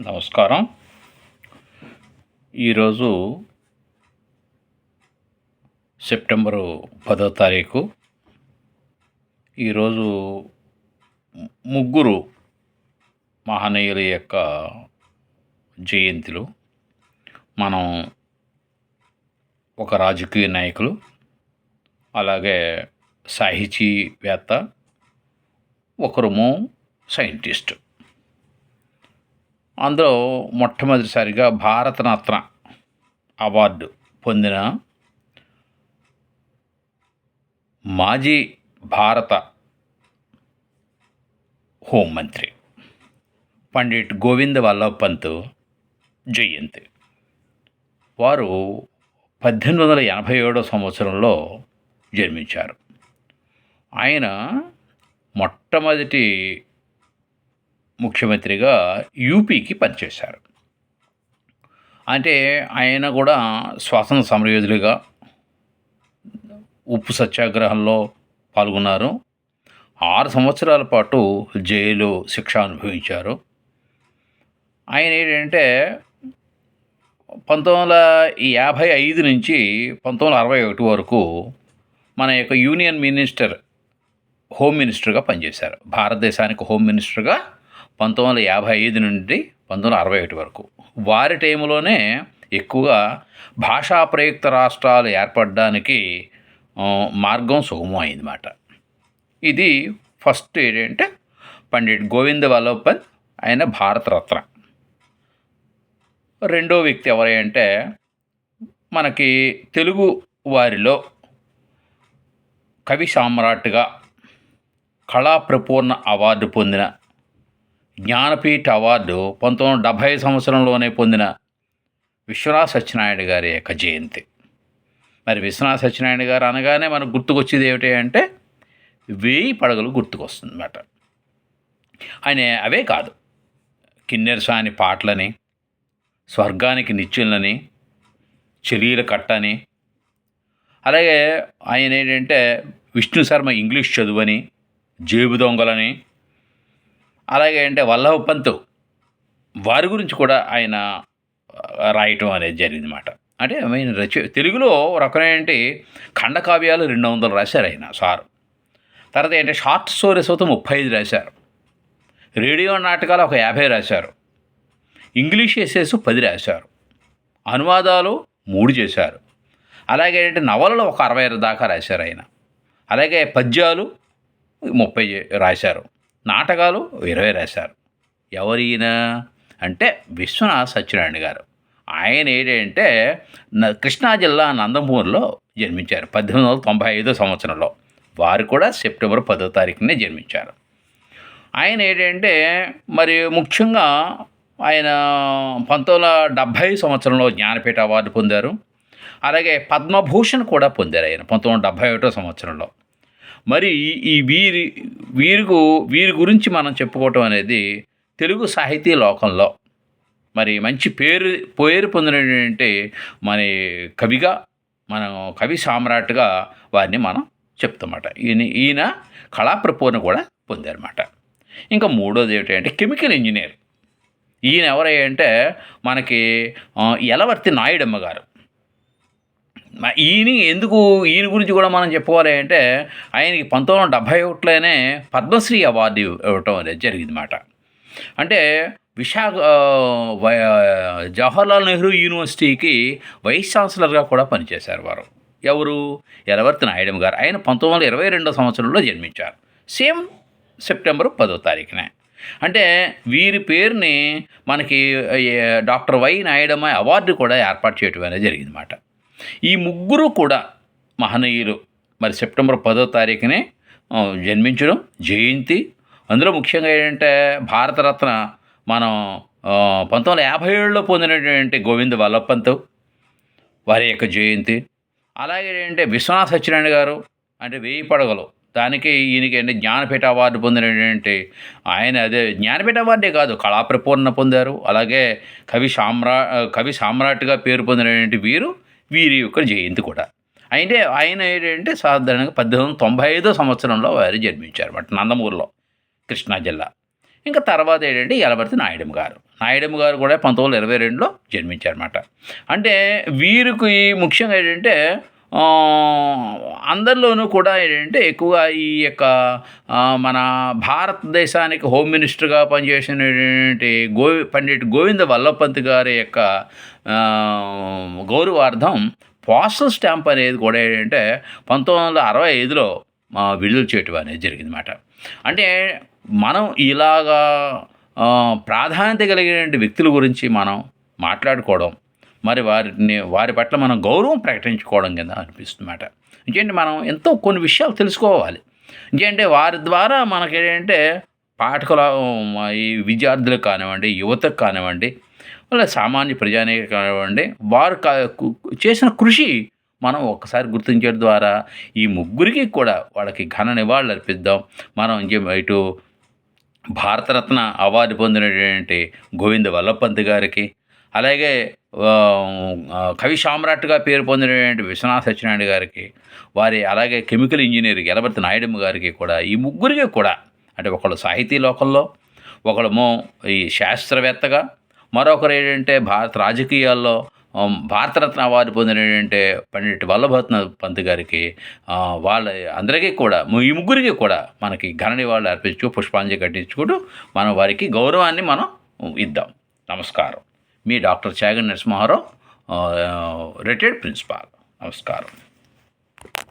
నమస్కారం. ఈరోజు సెప్టెంబరు పదో తారీఖు. ఈరోజు ముగ్గురు మహనీయుల యొక్క జయంతులు. మనం ఒక రాజకీయ నాయకులు అలాగే సాహితీవేత్త ఒకరుము సైంటిస్ట్. అందులో మొట్టమొదటిసారిగా భారతరత్న అవార్డు పొందిన మాజీ భారత హోంమంత్రి పండిట్ గోవింద్ వల్లభ్ పంత్ జయంతి. వారు పద్దెనిమిది వందల ఎనభై ఏడో సంవత్సరంలో జన్మించారు. ఆయన మొట్టమొదటి ముఖ్యమంత్రిగా యూపీకి పనిచేశారు. అంటే ఆయన కూడా స్వాతంత్ర సమరయోధులుగా ఉప్పు సత్యాగ్రహంలో పాల్గొన్నారు. ఆరు సంవత్సరాల పాటు జైలు శిక్ష అనుభవించారు. ఆయన ఏంటంటే పంతొమ్మిది వందల యాభై ఐదు నుంచి పంతొమ్మిది వందల అరవై ఒకటి వరకు మన యొక్క యూనియన్ మినిస్టర్ హోమ్ మినిస్టర్గా పనిచేశారు. భారతదేశానికి హోమ్ మినిస్టర్గా పంతొమ్మిది వందల యాభై ఐదు నుండి పంతొమ్మిది వందల అరవై ఒకటి వరకు. వారి టైంలోనే ఎక్కువగా భాషా ప్రయుక్త రాష్ట్రాలు ఏర్పడడానికి మార్గం సుగమం అయిందన్నమాట. ఇది ఫస్ట్ ఏంటంటే పండిట్ గోవింద వల్లభ్ ఆయన భారతరత్న రెండో వ్యక్తి ఎవరై అంటే మనకి తెలుగు వారిలో కవి సామ్రాట్గా కళాప్రపూర్ణ అవార్డు పొందిన జ్ఞానపీఠ అవార్డు పంతొమ్మిది వందల డెబ్భై సంవత్సరంలోనే పొందిన విశ్వనాథ్ సత్యనారాయణ గారి యొక్క జయంతి. మరి విశ్వనాథ సత్యనారాయణ గారు అనగానే మనకు గుర్తుకొచ్చేది ఏమిటి అంటే వేయి పడగలు గుర్తుకొస్తుంది అన్నమాట ఆయన అవే కాదు. కిన్నెరసాని పాటలని స్వర్గానికి నిత్యులని చెలీల కట్టని అలాగే ఆయన ఏంటంటే విష్ణు శర్మ ఇంగ్లీష్ చదువని జేబు దొంగలని అలాగే అంటే వల్లభ పంతు వారి గురించి కూడా ఆయన రాయటం అనేది జరిగిందన్నమాట. అంటే ఆయన రచ తెలుగులో రకమైనటువంటి ఖండకావ్యాలు రెండు వందలు రాశారు ఆయన సారు. తర్వాత ఏంటంటే షార్ట్ స్టోరీస్ అయితే ముప్పై ఐదు రాశారు. రేడియో నాటకాలు ఒక యాభై రాశారు. ఇంగ్లీష్ ఎస్సేస్ పది రాశారు. అనువాదాలు మూడు చేశారు. అలాగే ఏంటంటే నవలలు ఒక అరవై దాకా రాశారు ఆయన. అలాగే పద్యాలు ముప్పై రాశారు. నాటకాలు ఇరవై రాశారు. ఎవరైన అంటే విశ్వనాథ్ సత్యనారాయణ గారు. ఆయన ఏంటంటే న- కృష్ణా జిల్లా నందమూరులో జన్మించారు పద్దెనిమిది వందల తొంభై ఐదో సంవత్సరంలో. వారు కూడా సెప్టెంబర్ పదో తారీఖునే జన్మించారు. ఆయన ఏంటంటే మరి ముఖ్యంగా ఆయన పంతొమ్మిది వందల డెబ్భై సంవత్సరంలో జ్ఞానపీఠ అవార్డు పొందారు. అలాగే పద్మభూషణ్ కూడా పొందారు ఆయన పంతొమ్మిది వందల డెబ్భై ఒకటో సంవత్సరంలో. మరి ఈ- వీరి వీరికి వీరి గురించి మనం చెప్పుకోవటం అనేది తెలుగు సాహితీ లోకంలో మరి మంచి పేరు పేరు పొందినటువంటి మన కవిగా మనం కవి సామ్రాట్గా వారిని మనం చెప్తామన్నమాట. ఈయన ఈయన కళాప్రపూర్ణ కూడా పొందారన్నమాట. ఇంకా మూడోది ఏమిటంటే కెమికల్ ఇంజనీర్. ఈయన ఎవరయ్యంటే మనకి యలవర్తి నాయుడమ్మ గారు. ఈయన ఎందుకు ఈయన గురించి కూడా మనం చెప్పుకోవాలి అంటే ఆయనకి పంతొమ్మిది వందల డెబ్భై ఒకటిలోనే పద్మశ్రీ అవార్డు ఇవ్వటం అనేది జరిగిందన్నమాట. అంటే విశాఖ వై- జవహర్లాల్ నెహ్రూ యూనివర్సిటీకి వైస్ ఛాన్సలర్గా కూడా పనిచేశారు వారు. ఎవరు? ఎలవర్తి నాయుడు గారు. ఆయన పంతొమ్మిది వందల ఇరవై రెండో సంవత్సరంలో జన్మించారు. సేమ్ సెప్టెంబర్ పదో తారీఖునే. అంటే వీరి పేరుని మనకి డాక్టర్ వై నాయుడమ్మ అవార్డు కూడా ఏర్పాటు చేయడం అనేది జరిగిందన్నమాట. ఈ ముగ్గురు కూడా మహనీయులు. మరి సెప్టెంబర్ పదో తారీఖునే జన్మించడం జయంతి. అందులో ముఖ్యంగా ఏంటంటే భారతరత్న మనం పంతొమ్మిది వందల యాభై ఏడులో పొందినటువంటి గోవింద్ వల్లప్పంత్ వారి యొక్క జయంతి. అలాగే ఏంటంటే విశ్వనాథ్ సత్యనారాయణ గారు అంటే వేయి పడగలు. దానికి ఈయనకి అంటే జ్ఞానపీఠ అవార్డు పొందినటువంటి ఆయన అదే జ్ఞానపీఠ అవార్డే కాదు కళాప్రపూర్ణ పొందారు. అలాగే కవి సామ్రా కవి సామ్రాట్గా పేరు పొందినటువంటి వీరు వీరి యొక్క జయంతి కూడా. అయితే ఆయన ఏంటంటే సాధారణంగా పద్దెనిమిది వందల తొంభై ఐదో సంవత్సరంలో వారు జన్మించారు అన్నమాట నందమూరులో కృష్ణా జిల్లా. ఇంకా తర్వాత ఏంటంటే యలబర్తి నాయుడు గారు. నాయుడమ్మ గారు కూడా పంతొమ్మిది వందల ఇరవై రెండులో జన్మించారన్నమాట. అంటే వీరికి ముఖ్యంగా ఏంటంటే అందరిలోనూ కూడా ఏంటంటే ఎక్కువగా ఈ యొక్క మన భారతదేశానికి హోమ్ మినిస్టర్గా పనిచేసినటువంటి గోవి పండిట్ గోవింద వల్లభపంత్ గారి యొక్క గౌరవార్థం పోస్టల్ స్టాంప్ అనేది కూడా ఏంటంటే పంతొమ్మిది వందల అరవై ఐదులో విడుదల చేయటం అనేది జరిగిందన్నమాట. అంటే మనం ఇలాగా ప్రాధాన్యత కలిగిన వ్యక్తుల గురించి మనం మాట్లాడుకోవడం మరి వారిని వారి పట్ల మనం గౌరవం ప్రకటించుకోవడం కింద అనిపిస్తుందన్నమాట ఇంకేంటి మనం ఎంతో కొన్ని విషయాలు తెలుసుకోవాలి. ఇంకేంటే వారి ద్వారా మనకి ఏంటంటే పాఠకుల ఈ విద్యార్థులకు కానివ్వండి యువతకు కానివ్వండి వాళ్ళ సామాన్య ప్రజానికి కానివ్వండి వారు కా- కు- చేసిన కృషి మనం ఒక్కసారి గుర్తించడం ద్వారా ఈ ముగ్గురికి కూడా వాళ్ళకి ఘన నివాళులు అర్పిద్దాం. మనం ఇటు భారతరత్న అవార్డు పొందినటువంటి గోవింద వల్లభపంత్ గారికి అలాగే కవి సామ్రాట్గా పేరు పొందినటువంటి విశ్వనాథ సత్యనారాయణ గారికి వారి అలాగే కెమికల్ ఇంజనీర్ గెలబర్తి నాయుడమ్మ గారికి కూడా ఈ ముగ్గురికి కూడా అంటే ఒకళ్ళు సాహితీ లోకంలో ఒకళ్ళేమో ఈ శాస్త్రవేత్తగా మరొకరు ఏంటంటే భారత రాజకీయాల్లో భారతరత్న అవార్డు పొందినటువంటి పండిట్ వల్లభరత్న పంత్ గారికి వాళ్ళ అందరికీ కూడా ఈ ముగ్గురికి కూడా మనకి ఘన నివాళులు అర్పించు పుష్పాంజలి కట్టించుకుంటూ మనం వారికి గౌరవాన్ని మనం ఇద్దాం. నమస్కారం. మీ doctor Chagan Narasimharao retired principal. నమస్కారం.